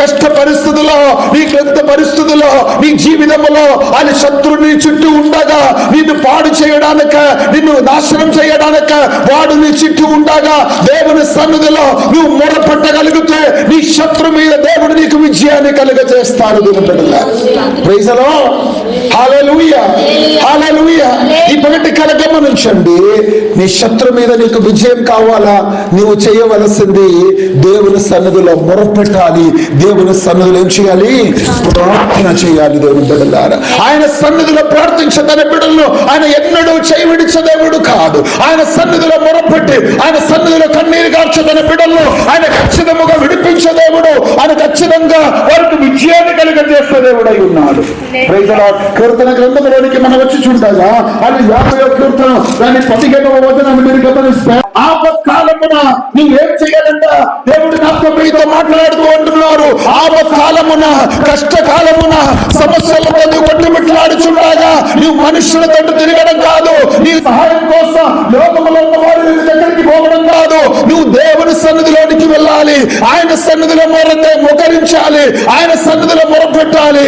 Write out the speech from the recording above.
కష్ట పరిస్థితుల్లో నీ క్లిష్ట పరిస్థితుల్లో నీ జీవితంలో ఆయన శత్రువు నీ చుట్టూ ఉండగా నిన్ను పాడు చేయడానిక నిన్ను నాశనం చేయడానిక వాడు నీ చుట్టూ ఉండగా దేవుని సన్నిధిలో నువ్వు మొరపెట్టగలిగితే నీ శత్రు మీద దేవుడు నీకు విజయాన్ని కలుగజేస్తాడు. దీని ప్రైజలో గమనించండి నీ శత్రు మీద నీకు విజయం కావాలా? నీవు చేయవలసింది దేవుని సన్నిధిలో మొరపెట్టాలి. దేవుని సన్నిధిలో ఏం చేయాలి? ప్రార్థన చేయాలి దేవుని బిడ్డలారా. ఆయన సన్నిధిలో ప్రార్థించే బిడ్డలను ఆయన ఎన్నడూ చేయవిడిచదేవుడు కాదు. ఆయన సన్నిధిలో మొరపెట్టి ఆయన సన్నిధిలో కన్నీరు గార్చే బిడ్డలను ఆయన ఖచ్చితంగా విడిపించదేవుడు ఆయన ఖచ్చితంగా వారికి విజయాన్ని కలిగజేసే దేవుడై ఉన్నాడు. Praise కీర్తన గ్రంథంలోనికి మనం వచ్చి చూడగా అది యాభై కీర్తన. దాని పదిహేనవ వచనం మీరు గమనిస్తే ఆపత్కాలమున నువ్వు ఏం చేయాలంట దేవుడు నాతో మీతో మాట్లాడుతూ అంటున్నారు ఆపత్కాలమున కష్టకాలమున సమస్యలతో నువ్వు కొట్టుమిట్లాడుచుండగా నువ్వు మనుషుల తట్టు తిరగడం కాదు. నీ సహాయం కోసం ఆయన సన్నిధిలో మొర మొకరించాలి ఆయన సన్నిధిలో మొరపెట్టాలి.